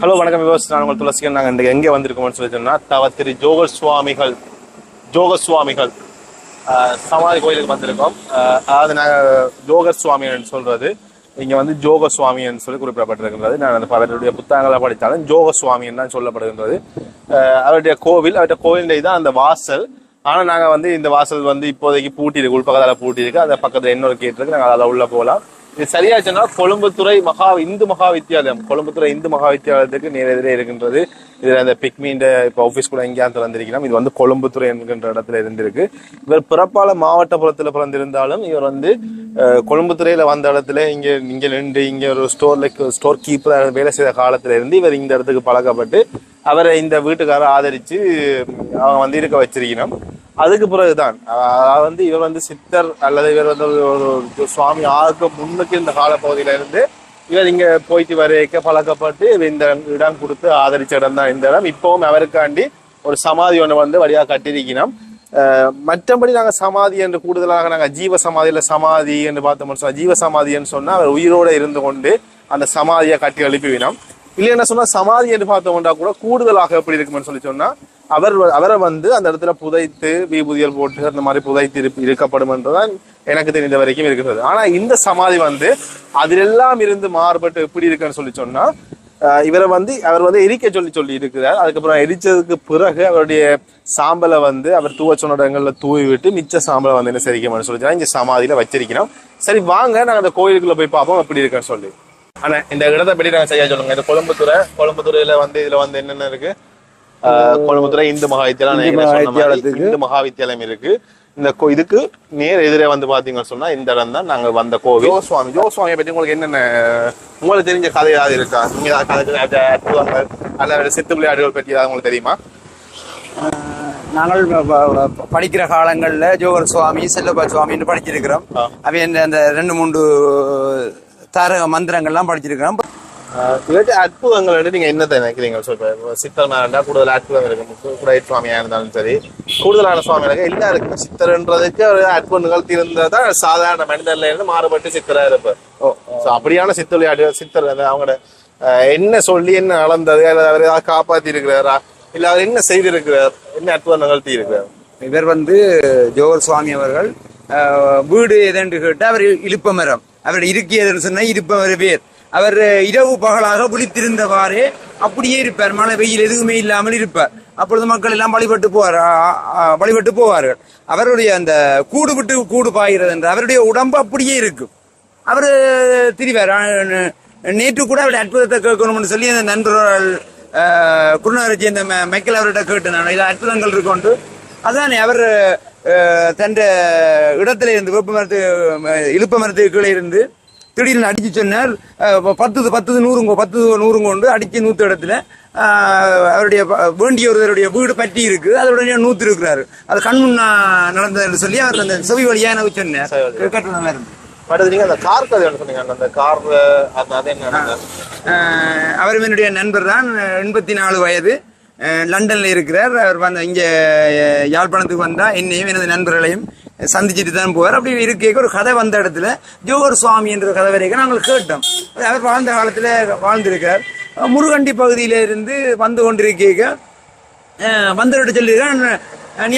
Hello வணக்கம் விவசாய நான் உங்கள் துளசிகன் நாங்கள் இன்றைக்கு எங்கே வந்திருக்கோம்னு சொல்லி சொன்னால் தவ திரு ஜோக சுவாமிகள் ஜோக சுவாமிகள் ஆஹ், சமாதி கோயிலுக்கு வந்திருக்கோம். ஆஹ், அதாவது நாங்கள் ஜோக சுவாமின்னு சொல்றது. இங்கே வந்து ஜோக சுவாமின்னு சொல்லி குறிப்பிடப்பட்டிருக்கின்றது. நான் அந்த அவருடைய புத்தகங்களை படித்தாலும் ஜோக சுவாமின்னு தான் சொல்லப்படுகின்றது. அவருடைய கோவில் அவருடைய கோவிலுடைய தான் அந்த வாசல். ஆனால் நாங்கள் வந்து இந்த வாசல் வந்து இப்போதைக்கு பூட்டி இருக்கு உள்பக்கத்தால் பூட்டி இருக்கு அதை பக்கத்தில் இன்னொரு கேட் இருக்கு. நாங்கள் அதில் உள்ள போகலாம். இது சரியா கொழும்புத்துறை மகா இந்து மகா வித்தியாலயம் கொழும்புத்துறை இந்து மகா வித்தியாலயத்துக்கு நேரெதிரே இருக்கின்றது. இதுல அந்த பிக்மீண்ட இப்ப ஆபீஸ் கூட எங்கேயா திறந்திருக்கலாம் இது வந்து கொழும்புத்துறை என்கின்ற இடத்துல இருந்திருக்கு. இவர் பிறப்பால மாவட்டப்புறத்துல பிறந்திருந்தாலும் இவர் வந்து கொழும்புத்துறையில வந்த இடத்துல இங்க இங்க நின்று இங்க ஒரு ஸ்டோர்ல ஸ்டோர் கீப்பர் வேலை செய்த காலத்துல இருந்து இவர் இந்த இடத்துக்கு பழக்கப்பட்டு அவரை இந்த வீட்டுக்காரர் ஆதரிச்சு அவங்க வந்து இருக்க வச்சிருக்கணும். அதுக்கு பிறகுதான். அதாவது வந்து இவர் வந்து சித்தர் அல்லது இவர் வந்து ஒரு சுவாமி ஆக முன்னுக்கு இந்த காலப்பகுதியில இருந்து இவர் இங்க போயிட்டு வரைக்க பழக்கப்பட்டு இந்த இடம் கொடுத்து ஆதரிச்ச இடம் தான் இந்த இடம். இப்பவும் அவருக்காண்டி ஒரு சமாதி ஒன்று வந்து வழியாக கட்டியிருக்கணும். மற்றபடி நாங்கள் சமாதி என்று கூடுதலாக நாங்கள் ஜீவ சமாதியில் சமாதி என்று பார்த்தோம்னு சொன்னால் ஜீவ சமாதின்னு சொன்னால் அவர் உயிரோட இருந்து கொண்டு அந்த சமாதியை கட்டி எழுப்பிவினோம் இல்லை என்ன சொன்னால் சமாதி என்று பார்த்தோம்னா கூட கூடுதலாக எப்படி இருக்கும்னு சொல்லி சொன்னால் அவர் அவரை வந்து அந்த இடத்துல புதைத்து விபூதியல் போட்டு அந்த மாதிரி புதைத்து இருப்- இருக்கப்படும் என்றுதான் எனக்கு தெரிந்த வரைக்கும் இருக்கிறது. ஆனா இந்த சமாதி வந்து அதிலெல்லாம் இருந்து மாறுபட்டு எப்படி இருக்குன்னு சொல்லி சொன்னா இவரை வந்து அவர் வந்து எரிக்க சொல்லி சொல்லி இருக்கிறார் அதுக்கப்புறம் எரிச்சதுக்கு பிறகு அவருடைய சாம்பலை வந்து அவர் தூவ சொன்ன இடங்கள்ல தூவி விட்டு மிச்ச சாம்பலை வந்து என்ன சரிக்கணும்னு சொல்லி சொன்னா இங்க சமாதியில வச்சிருக்கிறோம். சரி வாங்க நாங்க அந்த கோயிலுக்குள்ள போய் பார்ப்போம் எப்படி இருக்குன்னு சொல்லி. ஆனா இந்த இடத்தை பற்றி நாங்க செய்ய சொல்லுங்க. இந்த கொழும்புத்துறை கொழும்புத்துறையில வந்து இதுல வந்து என்னென்ன இருக்கு? கொழும்புத்துறை இந்து மகா வித்தியாலயம் நான் ஏற்கனவே சொன்ன மாதிரி இந்து மகா வித்தியாலயம் இருக்கு. இந்த கோ- இதுக்கு நேர் எதிரே வந்து பாத்தீங்கன்னு சொன்னா இந்த இடம் தான் நாங்க வந்த கோவில். ஜோ சுவாமி ஜோ சுவாமியை பத்தி உங்களுக்கு என்னென்ன உங்களுக்கு தெரிஞ்ச கதை ஏதாவது இருக்கா? நீங்க ஏதாவது கதை அல்ல சித்து விளையாடுகள் பற்றி ஏதாவது உங்களுக்கு தெரியுமா? நாங்கள் படிக்கிற காலங்கள்ல ஜோகர் சுவாமி செல்லப்பா சுவாமின்னு படிச்சிருக்கிறோம். ஆ. அவை அந்த ரெண்டு மூன்று தாரக மந்திரங்கள்லாம் படிச்சிருக்கிறோம். இல்லாட்டி அற்புதங்கள் வந்து நீங்க என்னத்தை நினைக்கிறீங்க? சொல்ற சித்தர் மேலண்டா கூடுதல் அற்புதம் இருக்கு. குடை சுவாமியா இருந்தாலும் சரி கூடுதலான சுவாமி இருக்கு. எல்லாருக்கும் சித்தர்ன்றதுக்கு ஒரு அற்புதம் நிகழ்த்தி இருந்ததா சாதாரண மனிதர்ல இருந்து மாறுபட்டு சித்தரா இருப்பார். ஓ. அப்படியான சித்த விளையாட்டு சித்தர் அவங்களோட என்ன சொல்லி என்ன அளந்தது அல்லது அவர் ஏதாவது காப்பாத்தி இருக்கிறாரா இல்ல அவர் என்ன செய்திருக்கிறார் என்ன அற்புதம் நிகழ்த்தி இருக்கிறார்? இவர் வந்து ஜோகர் சுவாமி அவர்கள் வீடு எதென்று கேட்டு அவர் இழுப்ப மரம். அவர் இருக்கியதுன்னு சொன்னா இருப்ப பேர் அவர் இரவு பகலாக விழித்திருந்தவாறே அப்படியே இருப்பார். மழை வெயில் எதுவுமே இல்லாமல் இருப்பார். அப்பொழுது மக்கள் எல்லாம் வழிபட்டு போவார். வழிபட்டு போவார்கள். அவருடைய அந்த கூடு விட்டு கூடு பாய்கிறது என்று அவருடைய உடம்பு அப்படியே இருக்கும். அவர் திரிவார். நேற்று கூட அவருடைய அற்புதத்தை கேட்கணும்னு சொல்லி அந்த நண்பர்கள் அஹ், குருநாதரை சேர்ந்த மைக்கேல் அவர்கிட்ட கேட்டு நான். இது அற்புதங்கள் இருக்கொண்டு அதானே அவர் தன் இடத்துல இருந்து வேப்ப மரத்து இழுப்ப மரத்துக்கு கீழே இருந்து திடீர்னு அடிச்சு சொன்னார். பத்துது பத்துது நூறுங்க பத்து நூறுங்க கொண்டு அடிச்சு நூத்து இடத்துல அவருடைய வேண்டிய ஒருவருடைய வீடு பற்றி இருக்கு. அதோட நூத்து இருக்கிறாரு அது கண் முன்னா நடந்ததுன்னு சொல்லி அவர் அந்த செவி வழியா எனக்கு சொன்னார். கேட்டு இருந்து அந்த கார் கதை சொன்னீங்க? அந்த கார் அவர் என்னுடைய நண்பர் தான். எண்பத்தி நாலு வயது லண்டன்ல இருக்கிறார். அவர் வந்து இங்க யாழ்ப்பாணத்துக்கு வந்தா என்னையும் எனது நண்பர்களையும் சந்திச்சுட்டு தான் போவார். அப்படி இருக்க ஒரு கதை வந்த இடத்துல ஜோகர் சுவாமி என்ற கதை வரைக்கும் நாங்கள் கேட்டோம். அவர் வாழ்ந்த காலத்தில் வாழ்ந்திருக்கார். முருகண்டி பகுதியில இருந்து வந்து கொண்டிருக்க வந்தவர்கிட்ட சொல்லியிருக்கேன் நீ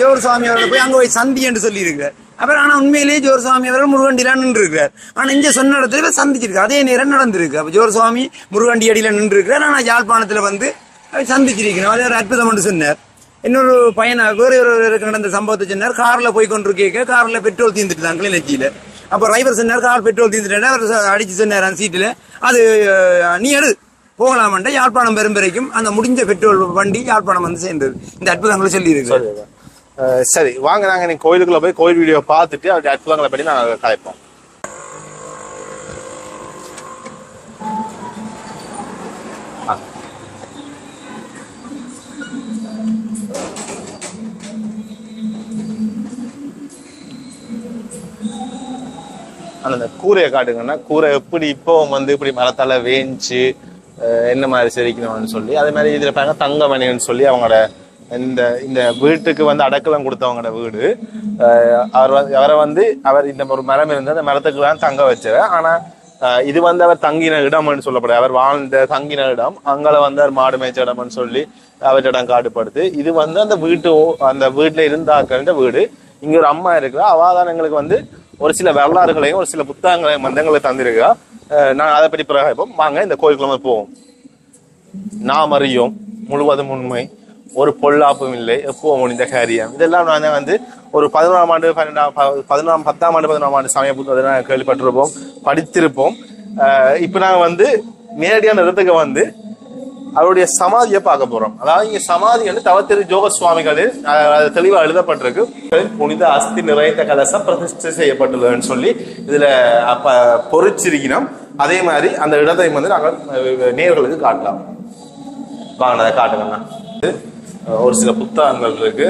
ஜோர் சுவாமி அவர்களை போய் அங்கே போய் சந்தி என்று சொல்லியிருக்கார். அப்புறம் ஆனால் உண்மையிலேயே ஜோர் சுவாமி அவர்கள் முருகண்டிலாம் நின்றுருக்கார். ஆனால் இங்கே சொன்ன இடத்துல சந்திச்சிருக்கு அதே நேரம் நடந்திருக்கு. அப்போ ஜோர் சுவாமி முருகண்டி அடியில் நின்றுருக்கார். ஆனால் யாழ்ப்பாணத்தில் வந்து சந்திச்சிருக்கணும். அது ஒரு அற்புதம் என்று சொன்னார். இன்னொரு பையன் வேறு ஒரு நடந்த சம்பவத்தை சொன்னார் காரில் போய் கேட்க காரில் பெட்ரோல் தீர்ந்துட்டு கிளிநொச்சியில அப்போ டிரைவர் சொன்னார் கார் பெட்ரோல் தீர்ந்துட்டா அவர் அடித்து அடிச்சு சொன்னார் அந்த சீட்டில் அது நீ எடு போகலாமண்ட யாழ்ப்பாணம் பெரும் வரைக்கும் அந்த முடிஞ்ச பெட்ரோல் வண்டி யாழ்ப்பாணம் வந்து சேர்ந்தது. இந்த அற்புதங்களை சொல்லி இருக்கு சரி வாங்க நாங்கள் நீங்க கோயிலுக்குள்ள போய் கோயில் வீடியோ பார்த்துட்டு அவருடைய அற்புதங்களை பற்றி நாங்கள் கலைப்போம். அந்த கூரையை காட்டுங்கன்னா கூரை எப்படி இப்போ வந்து இப்படி மரத்தால வேஞ்சு என்ன மாதிரி செரிக்கணும்னு சொல்லி அதே மாதிரி இதில் பாருங்க தங்கமணின்னு சொல்லி அவங்களோட இந்த இந்த வீட்டுக்கு வந்து அடக்கலம் கொடுத்தவங்களோட வீடு. அவர் வந்து- அவரை வந்து அவர் இந்த ஒரு மரம் இருந்து அந்த மரத்துக்கு தான் தங்க வச்சவர். ஆனால் இது வந்து அவர் தங்கின இடம்னு சொல்லப்படுது. அவர் வாழ்ந்த தங்கின இடம் அங்கே வந்து அவர் மாடு மேய்ச்ச இடம்னு சொல்லி அவற்றிடம் காட்டுப்படுத்து இது வந்து அந்த வீட்டு அந்த வீட்டில் இருந்தாக்கிற வீடு. இங்கே ஒரு அம்மா இருக்கிற. அவ தான் எங்களுக்கு வந்து ஒரு சில வரலாறுகளையும் ஒரு சில புத்தகங்களையும் மந்தங்களை தந்திருக்கா? நான் அதை பற்றி பிறகு இப்போ வாங்க இந்த கோயிலுக்குள்ள போவோம். நாம் அறியோம் முழுவதும் உண்மை. ஒரு பொல்லாப்பும் இல்லை எப்போ முடிந்த காரியம். இதெல்லாம் நான் வந்து ஒரு பதினோராம் ஆண்டு பன்னெண்டாம் பதினோராம் பத்தாம் ஆண்டு பதினோராம் ஆண்டு சமய புத்தகத்தை நாங்கள் கேள்விப்பட்டிருப்போம் படித்திருப்போம். இப்போ நாங்கள் வந்து நேரடியான இடத்துக்கு வந்து அவருடைய சமாதியை பார்க்க போறோம். அதாவது இங்க சமாதி வந்து தவத்திரு ஜோக சுவாமிகளில் அது தெளிவா எழுதப்பட்டிருக்கு. புனித அஸ்தி நிறைந்த கலசம் பிரதிஷ்டை செய்யப்பட்டுள்ளதுன்னு சொல்லி இதுல அப்ப பொறிச்சிருக்கணும். அதே மாதிரி அந்த இடத்தை வந்து நாங்கள் நேர்களுக்கு காட்டலாம். வாங்க அதை காட்டுங்கண்ணா. ஒரு சில புத்தகங்கள் இருக்கு.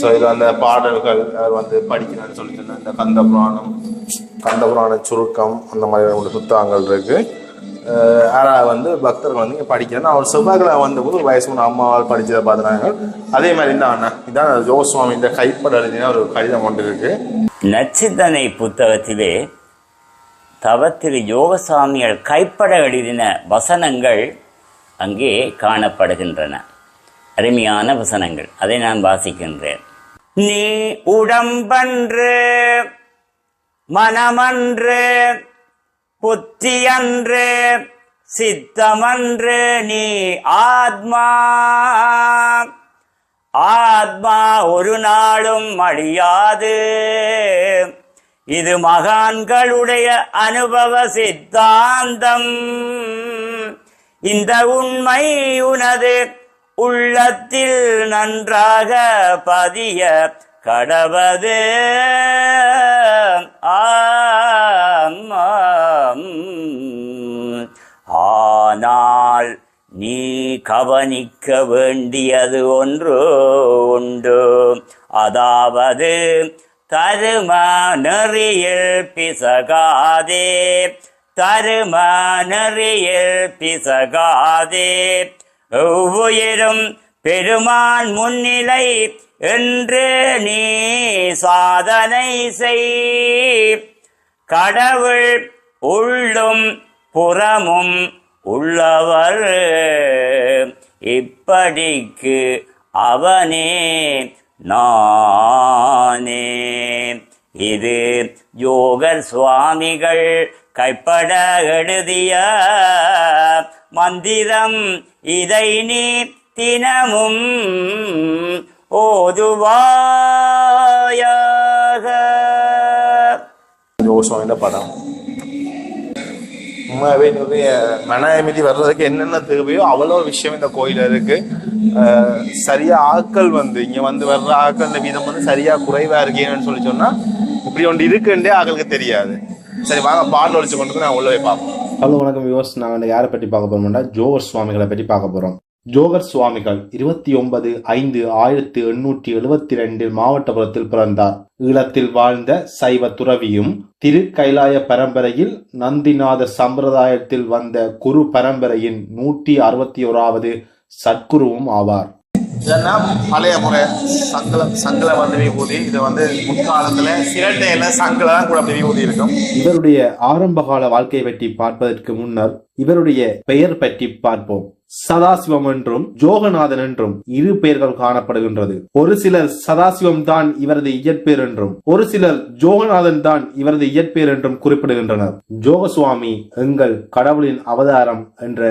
ஸோ இது அந்த பாடல்கள் வந்து படிக்கணும்னு சொல்லி சொன்ன இந்த கந்த புராணம் கந்த புராண சுருக்கம் அந்த மாதிரி உள்ள புத்தகங்கள் இருக்குது யாராவது வந்து பக்தர்கள் வந்து இங்கே அவர் செவ்வாய்க்கிழமை வந்தபோது ஒரு வயசு ஒன்று அம்மாவால் படித்ததை பார்த்துனாங்க அதே மாதிரி தான் அண்ணா இதான் ஜோசுவாமி இந்த கைப்பட எழுதின ஒரு கடிதம் ஒன்று இருக்கு. நச்சித்தனை புத்தகத்திலே தவத்திரு யோகசாமிகள் கைப்பட எழுதின வசனங்கள் அங்கே காணப்படுகின்றன. அருமையான வசனங்கள். அதை நான் வாசிக்கின்றேன். நீ உடம்பன்று மனமன்று புத்தியன்று சித்தமன்று நீ ஆத்மா. ஆத்மா ஒரு நாளும் அழியாது. இது மகான்களுடைய அனுபவ சித்தாந்தம். இந்த உண்மை உனது உள்ளத்தில் நன்றாக பதிய கடவது. கவனிக்க வேண்டியது ஒன்று உண்டு. அதாவது தரும நெறியில் பிசகாதே தரும நெறியில் பிசகாதே. ஒவ்வுயிரும் பெருமான் முன்னிலை என்று நீ சாதனை செய். கடவுள் உள்ளும் புறமும் உள்ளவர். இப்படிக்கு அவனே நானே. இது யோகர் சுவாமிகள் கைப்பட எழுதிய மந்திரம். இதை நீ தினமும் ஓதுவாயாக. ஜோசுவாமியோட படம் உண்மையாவே நிறைய மன அமைதி வர்றதுக்கு என்னென்ன தேவையோ அவ்வளோ விஷயம் இந்த கோயில இருக்கு. சரியா ஆட்கள் வந்து இங்க வந்து வர்ற ஆட்கள் வீதம் வந்து சரியா குறைவா இருக்கேன்னு சொல்லி சொன்னா இப்படி ஒன்று இருக்குன்றே ஆக்களுக்கு தெரியாது. சரி வாங்க பாடல் ஒழிச்சு கொண்டு நான் உள்ள போய் பார்ப்போம். ஹலோ வணக்கம் வியூவர்ஸ் நாங்கள் யாரை பற்றி பார்க்க போறோம்னா ஜோகர் சுவாமிகளை பற்றி பார்க்க போறோம். ஜோகர் சுவாமிகள் இருபத்தி ஒன்பது ஐந்து ஆயிரத்தி எண்ணூற்றி எழுபத்தி ரெண்டில் மாவட்டபுரத்தில் பிறந்தார். ஈழத்தில் வாழ்ந்த சைவ துறவியும் திரு கைலாய பரம்பரையில் நந்திநாத சம்பிரதாயத்தில் வந்த குரு பரம்பரையின் நூற்றி அறுபத்தி ஓராவது சத்குருவும் ஆவார். இதெல்லாம் பழைய முறை. சங்கலம் சங்கல வந்து விபூதி இது வந்து முற்காலத்துல சிரட்டையில சங்கல கூட விபூதி இருக்கும். இவருடைய ஆரம்பகால வாழ்க்கையை பற்றி பார்ப்பதற்கு முன்னர் இவருடைய பெயர் பற்றி பார்ப்போம். சதாசிவம் என்றும் ஜோகநாதன் என்றும் இரு பெயர்கள் காணப்படுகின்றது. ஒரு சிலர் சதாசிவம் தான் இவரது இயற்பெயர் என்றும் ஒரு சிலர் ஜோகநாதன் தான் இவரது இயற்பெயர் என்றும் குறிப்பிடுகின்றனர். ஜோகசுவாமி எங்கள் கடவுளின் அவதாரம் என்ற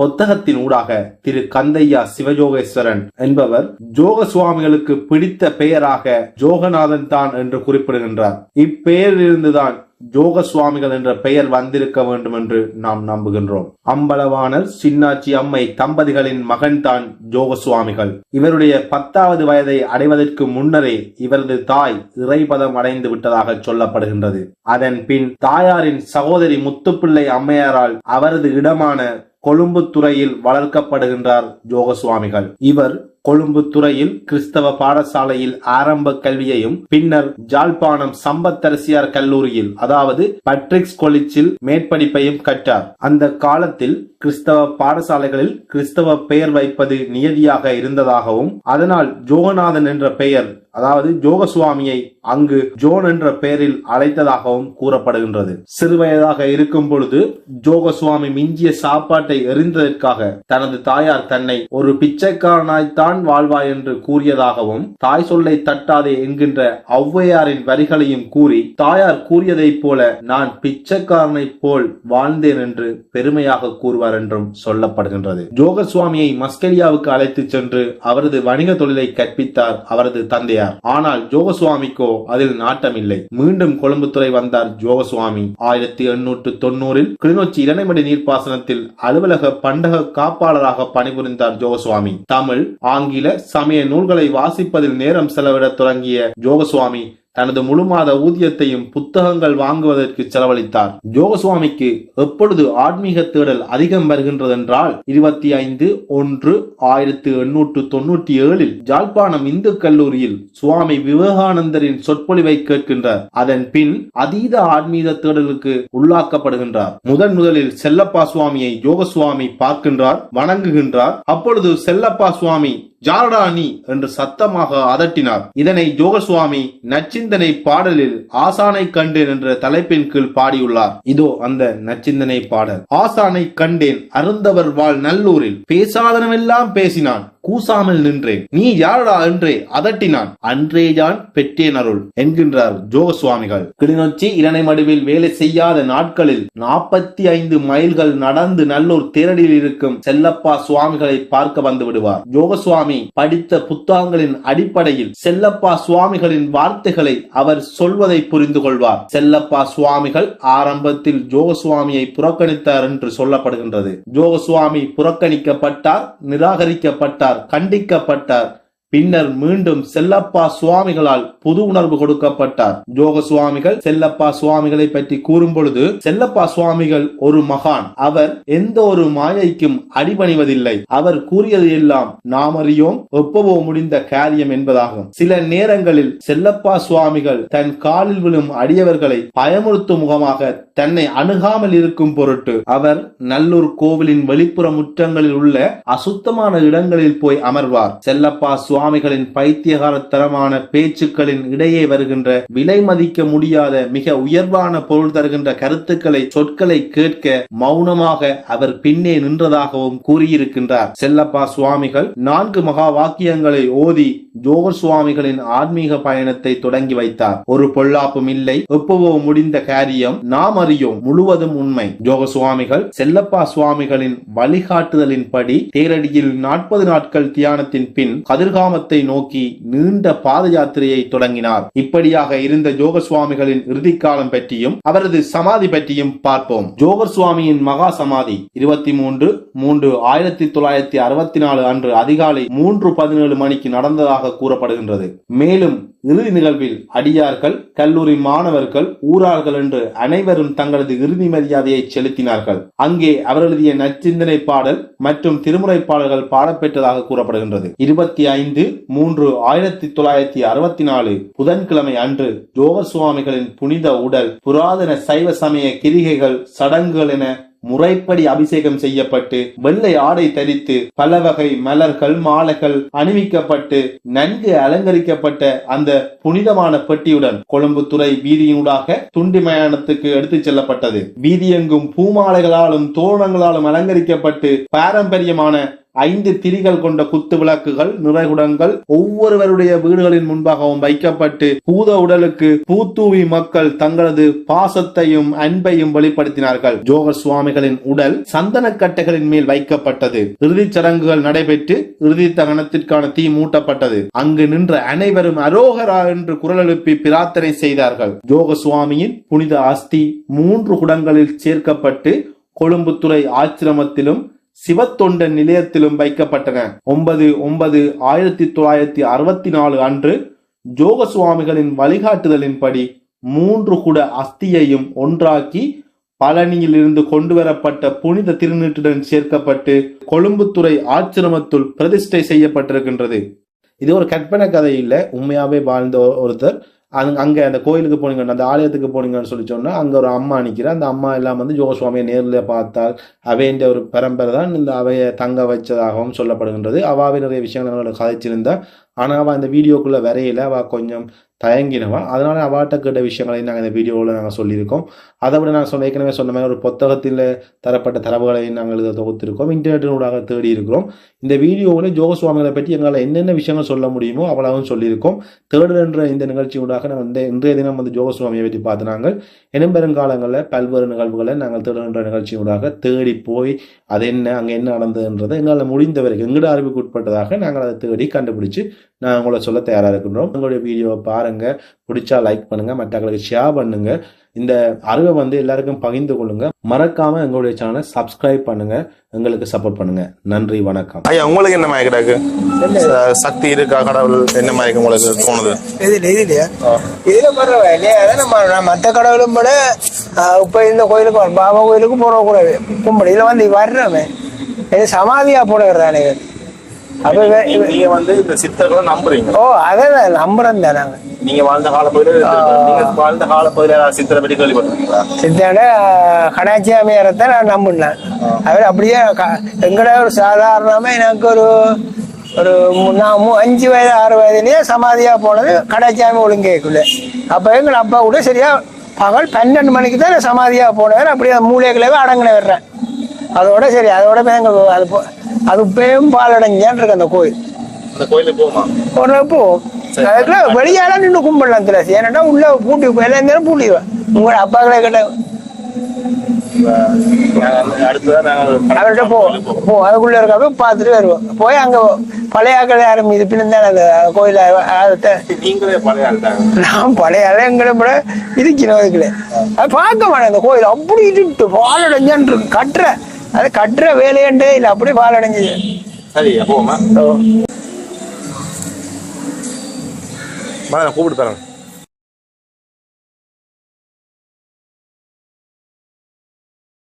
புத்தகத்தின் ஊடாக திரு கந்தையா சிவஜோகேஸ்வரன் என்பவர் ஜோக சுவாமிகளுக்கு பிடித்த பெயராக ஜோகநாதன் தான் என்று குறிப்பிடுகின்றார். இப்பெயரிலிருந்துதான் ஜோக சுவாமிகள் என்ற பெயர் வந்திருக்க வேண்டும் என்று நாம் நம்புகின்றோம். அம்பலவாணர் சின்னாச்சி அம்மை தம்பதிகளின் மகன்தான் ஜோக சுவாமிகள் இவருடைய பத்தாவது வயதை அடைவதற்கு முன்னரே இவரது தாய் இறைபதம் அடைந்து விட்டதாக சொல்லப்படுகின்றது. அதன் பின் தாயாரின் சகோதரி முத்துப்பிள்ளை அம்மையாரால் அவரது இடமான கொழும்புத்துறையில் வளர்க்கப்படுகின்றார் ஜோக சுவாமிகள் இவர் கொழும்பு துறையில் கிறிஸ்தவ பாடசாலையில் ஆரம்ப கல்வியையும் பின்னர் ஜாழ்ப்பாணம் சம்பத்தரசியார் கல்லூரியில் அதாவது பட்ரிக்ஸ் கொலிச்சில் மேற்படிப்பையும் கற்றார். அந்த காலத்தில் கிறிஸ்தவ பாடசாலைகளில் கிறிஸ்தவ பெயர் வைப்பது நியதியாக இருந்ததாகவும் அதனால் ஜோகநாதன் என்ற பெயர் அதாவது ஜோகசுவாமியை அங்கு ஜோன் என்ற பெயரில் அழைத்ததாகவும் கூறப்படுகின்றது. சிறுவயதாக இருக்கும் பொழுது ஜோகசுவாமி மிஞ்சிய சாப்பாட்டை எறிந்ததற்காக தனது தாயார் தன்னை ஒரு பிச்சைக்காரனாய்த்தான் தான் வாழ்வாய் என்று கூறியதாகவும் தாய் சொல்லை தட்டாதே என்கின்ற ஔவையாரின் வரிகளையும் கூறி தாயார் கூறியதைப் போல நான் பிச்சைக்காரனைப் போல் வாழ்ந்தேன் என்று பெருமையாக கூறுவார் என்றும் சொல்லப்படுகின்றது. ஜோகசுவாமியை மஸ்கெலியாவுக்கு அழைத்துச் சென்று அவரது வணிக தொழிலை கற்பித்தார் அவரது தந்தையார். ஆனால் ஜோகசுவாமிக்கோ அதில் நாட்டமில்லை. மீண்டும் கொழும்புத்துறை வந்தார் ஜோகசுவாமி ஆயிரத்தி எண்ணூற்று தொன்னூறில் கிளிநொச்சி இரணைமடி நீர்ப்பாசனத்தில் அலுவலக பண்டக காப்பாளராக பணிபுரிந்தார் ஜோகசுவாமி தமிழ் ஆங்கில ஆங்கில சமய நூல்களை வாசிப்பதில் நேரம் செலவிடத் தொடங்கிய ஜோகசுவாமி. தனது முழு மாத ஊதியத்தையும் புத்தகங்கள் வாங்குவதற்கு செலவழித்தார். ஜோகசுவாமிக்கு எப்பொழுது ஆன்மீக தேடல் அதிகம் வருகின்றதென்றால் இருபத்தி ஐந்து ஒன்று ஆயிரத்து எண்ணூற்று தொன்னூற்றி ஏழில் ஜாழ்ப்பாணம் இந்து கல்லூரியில் சுவாமி விவேகானந்தரின் சொற்பொழிவை கேட்கின்றார். அதன் பின் அதீத ஆன்மீக தேடலுக்கு உள்ளாக்கப்படுகின்றார். முதன் முதலில் செல்லப்பா சுவாமியை யோகசுவாமி பார்க்கின்றார் வணங்குகின்றார். அப்பொழுது செல்லப்பா சுவாமி ஜாரடா நீ? என்று சத்தமாக அதட்டினார். இதனை ஜோகசுவாமி நச்சிந்தனை பாடலில் ஆசானை கண்டேன் என்ற தலைப்பின் கீழ் பாடியுள்ளார். இதோ அந்த நச்சிந்தனை பாடல். ஆசானை கண்டேன் அருந்தவர் வாழ் நல்லூரில். பேசாதனமெல்லாம் பேசினான். கூசாமல் நின்றேன். நீ யாரடா என்றே அதட்டினான். அன்றேதான் பெற்றேன் அருள் என்கின்றார் ஜோகசுவாமிகள். கிளிநொச்சி இரணைமடுவில் வேலை செய்யாத நாட்களில் நாற்பத்தி ஐந்து மைல்கள் நடந்து நல்லூர் தேரடியில் இருக்கும் செல்லப்பா சுவாமிகளை பார்க்க வந்து விடுவார். ஜோகசுவாமி படித்த புத்தகங்களின் அடிப்படையில் செல்லப்பா சுவாமிகளின் வார்த்தைகளை அவர் சொல்வதை புரிந்து கொள்வார். செல்லப்பா சுவாமிகள் ஆரம்பத்தில் ஜோகசுவாமியை புறக்கணித்தார் என்று சொல்லப்படுகின்றது. ஜோகசுவாமி புறக்கணிக்கப்பட்டார் நிராகரிக்கப்பட்டார். கண்டிக்கப்பட்டார் பின்னர் மீண்டும் செல்லப்பா சுவாமிகளால் புது உணர்வு கொடுக்கப்பட்டார். ஜோக சுவாமிகள் செல்லப்பா சுவாமிகளை பற்றி கூறும் பொழுது செல்லப்பா சுவாமிகள் ஒரு மகான். அவர் எந்த ஒரு மாயைக்கும் அடிபணிவதில்லை. அவர் கூறியது எல்லாம் நாம் அறியோம். எப்பவோ முடிந்த காரியம் என்பதாகும். சில நேரங்களில் செல்லப்பா சுவாமிகள் தன் காலில் விழும் அடியவர்களை பயமுறுத்தும் முகமாக தன்னை அணுகாமல் இருக்கும் பொருட்டு அவர் நல்லூர் கோவிலின் வெளிப்புற முற்றங்களில் உள்ள அசுத்தமான இடங்களில் போய் அமர்வார். செல்லப்பா சுவாமிகளின் பைத்தியகாரத்தரமான பேச்சுக்களின் இடையே வருகின்ற விலை மதிக்க முடியாத மிக உயர்வான பொருள் தருகின்ற கருத்துக்களை சொற்களை கேட்க மௌனமாக அவர் பின்னே நின்றதாகவும் கூறியிருக்கின்றார். செல்லப்பா சுவாமிகள் நான்கு மகா வாக்கியங்களை ஓதி ஜோகர் சுவாமிகளின் ஆன்மீக பயணத்தை தொடங்கி வைத்தார். ஒரு பொல்லாப்பும் இல்லை ஒப்புவோ முடிந்த காரியம் நாம் அறியோம் முழுவதும் உண்மை. ஜோக சுவாமிகள் செல்லப்பா சுவாமிகளின் வழிகாட்டுதலின்படி தேரடியில் நாற்பது நாட்கள் தியானத்தின் பின் கிராமத்தை நோக்கி நீண்ட பாத யாத்திரையை தொடங்கினார். இப்படியாக இருந்த ஜோக சுவாமிகளின் இறுதிக்காலம் பற்றியும் அவரது சமாதி பற்றியும் பார்ப்போம். ஜோகர் சுவாமியின் மகா சமாதி இருபத்தி மூன்று மூன்று ஆயிரத்தி தொள்ளாயிரத்தி அறுபத்தி நாலு அன்று அதிகாலை மூன்று பதினேழு மணிக்கு நடந்ததாக கூறப்படுகின்றது. மேலும் இறுதி நிகழ்வில் அடியார்கள் கல்லூரி மாணவர்கள் ஊரார்கள் என்று அனைவரும் தங்களது இறுதி மரியாதையை செலுத்தினார்கள். அங்கே அவர் எழுதிய நச்சிந்தனை பாடல் மற்றும் திருமுறை பாடல்கள் பாடப்பெற்றதாக கூறப்படுகின்றது. இருபத்தி ஐந்து ஐந்து மூன்று ஆயிரத்தி தொள்ளாயிரத்தி அறுபத்தி நாலு புதன்கிழமை அன்று ஜோக சுவாமிகளின் புனித உடல் புராதன சைவ சமய கிரிகைகள் சடங்குகள் என முறைப்படி அபிஷேகம் செய்யப்பட்டு வெள்ளை ஆடை தரித்து பல வகை மலர்கள் மாலைகள் அணிவிக்கப்பட்டு நன்கு அலங்கரிக்கப்பட்ட அந்த புனிதமான பெட்டியுடன் கொழும்புத்துறை வீதியினூடாக துண்டி மயானத்துக்கு எடுத்துச் செல்லப்பட்டது. வீதியெங்கும் பூமாலைகளாலும் தோரணங்களாலும் அலங்கரிக்கப்பட்டு பாரம்பரியமான ஐந்து திரிகள் கொண்ட குத்து விளக்குகள் நிறைகுடங்கள் ஒவ்வொருவருடைய வீடுகளின் முன்பாகவும் வைக்கப்பட்டு பூத உடலுக்கு பூத்தூவி மக்கள் தங்களது பாசத்தையும் அன்பையும் வெளிப்படுத்தினார்கள். ஜோகர் சுவாமிகளின் உடல் சந்தன கட்டைகளின் மேல் வைக்கப்பட்டது. இறுதிச் சடங்குகள் நடைபெற்று இறுதி தகனத்திற்கான தீ மூட்டப்பட்டது. அங்கு நின்ற அனைவரும் அரோகரா என்று குரல் எழுப்பி பிரார்த்தனை செய்தார்கள். ஜோக சுவாமியின் புனித அஸ்தி மூன்று குடங்களில் சேர்க்கப்பட்டு கொழும்புத்துறை ஆச்சிரமத்திலும் சிவத்தொண்டன் நிலையத்திலும் வைக்கப்பட்டன. ஒன்பது ஒன்பது ஆயிரத்தி தொள்ளாயிரத்தி அறுபத்தி நாலு அன்று ஜோக சுவாமிகளின் வழிகாட்டுதலின்படி மூன்று குட அஸ்தியையும் ஒன்றாக்கி பழனியில் இருந்து கொண்டு வரப்பட்ட புனித திருநீட்டுடன் சேர்க்கப்பட்டு கொழும்புத்துறை ஆச்சிரமத்துள் பிரதிஷ்டை செய்யப்பட்டிருக்கின்றது. இது ஒரு கற்பனை கதை இல்லை உண்மையாவே வாழ்ந்த ஒருத்தர் அங் அங்க அந்த கோயிலுக்கு போனீங்கன்னு அந்த ஆலயத்துக்கு போனீங்கன்னு சொல்லி சொன்னா அங்க ஒரு அம்மா நிக்கிற. அந்த அம்மா எல்லாம் வந்து ஜோகசுவாமியை நேர்ல பார்த்தால் அவைன்ற ஒரு பரம்பரை தான் இந்த அவையை தங்க வச்சதாகவும் சொல்லப்படுகின்றது. அவாவே நிறைய விஷயங்கள் கதைச்சிருந்தால் ஆனால் அவள் அந்த வீடியோக்குள்ளே வரையில. அவள் கொஞ்சம் தயங்கினவா. அதனால் அவாட்ட கேட்ட விஷயங்களை நாங்கள் இந்த வீடியோவில் நாங்கள் சொல்லியிருக்கோம். அதை விட நான் சொன்ன ஏற்கனவே சொன்ன மாதிரி ஒரு புத்தகத்தில் தரப்பட்ட தரவுகளை நாங்கள் இதை தொகுத்திருக்கோம். இன்டர்நெட்டினூடாக தேடி இருக்கிறோம் இந்த வீடியோவில் ஜோக சுவாமிகளை பற்றி எங்களால் என்னென்ன விஷயங்கள் சொல்ல முடியுமோ அவ்வளவும் சொல்லியிருக்கோம். தேர்டு என்ற இந்த நிகழ்ச்சியூடாக நாங்கள் இந்த இன்றைய தினம் வந்து ஜோக சுவாமியை பற்றி பார்த்து நாங்கள். இனம்பெருங்காலங்களில் பல்வேறு நிகழ்வுகளை நாங்கள் தேர்டு என்ற நிகழ்ச்சியூடாக தேடி போய் அது என்ன அங்கே என்ன நடந்ததுன்றதை எங்களால் முடிந்த வரைக்கும் எங்கட அறிவுக்கு உட்பட்டதாக நாங்கள் அதை தேடி கண்டுபிடிச்சு நான் உங்களை சொல்ல தயாராக இருக்கின்றோம். உங்களுடைய வீடியோவை பாருங்க. பிடிச்சா லைக் பண்ணுங்க. மற்றவங்களுக்கு ஷேர் பண்ணுங்க. இந்த அறிவை வந்து எல்லாருக்கும் பகிர்ந்து கொள்ளுங்க. மறக்காம எங்களுடைய சேனலை சப்ஸ்கிரைப் பண்ணுங்க. எங்களுக்கு சப்போர்ட் பண்ணுங்க. நன்றி வணக்கம். ஐயா உங்களுக்கு என்ன மயக்கிடாக்கு ச- சக்தி இருக்கா கடவுள்? என்ன மயக்கம் உங்களுக்கு தோணுது? இதுல இதுலயா இதுல பரவாயில்ல. இல்லையா? நம்ம மத்த கடவுளும் கூட ஆஹ், இப்ப இந்த கோயிலுக்கு பாபா கோயிலுக்கு போற கூடாது கும்பிடு இதுல வந்து வர்றவன். இது சமாதியா இவ- இவ- நீங்க வந்து இந்த சித்தர்களை நம்புறீங்க. ஓ அதான் நம்புறோம் நாங்க. நீங்க வாழ்ந்த கால பகுதியில் வாழ்ந்த கால பகுதியில் சித்தரை பற்றி கேள்விப்பட்டிருக்கீங்களா? சித்தாண்ட கடாச்சியாமையாரத்தை நான் நம்பினேன். அவர் அப்படியே எங்கட ஒரு சாதாரணமா எனக்கு ஒரு ஒரு நான் அஞ்சு வயது ஆறு வயதுலயே சமாதியா போனது கடாச்சியாமி ஒழுங்கேக்குள்ள அப்ப எங்க அப்பா கூட சரியா பகல் பன்னெண்டு மணிக்கு தான் சமாதியா போனவர். அப்படியே மூளைகளவே அடங்கின வர்றேன் அதோட சரி அதோட எங்க அது போ- அது இப்பயும் பாலடைஞ்சான் இருக்கு அந்த கோயில். அந்த கோயிலுக்கு போமா? போனப்போ அதுக்குள்ள வெளியால நின்று கும்பிடலாம் திராசி ஏன்னா உள்ள பூட்டி எல்லா நேரம் பூட்டிடுவேன். உங்களோட அப்பாக்களை கிட்ட அவர்கிட்ட போ. போ. அதுக்குள்ள இருக்கப்ப பார்த்துட்டு வருவோம். போய் அங்க பழைய ஆக்கள் யாரும் இது பின்னாடி அந்த கோயில நான் பழைய ஆளு எங்களை கூட இருக்கணும் அதுக்குள்ள அது பார்க்க மாட்டேன். அந்த கோயில் அப்படி இட்டு பாலடைஞ்சான் இருக்கு கட்டுற அது கட்டுற வேலையண்டே இல்லை அப்படி பாலடைஞ்சது சரி போமா. கூப்பிட்டு தரேன்.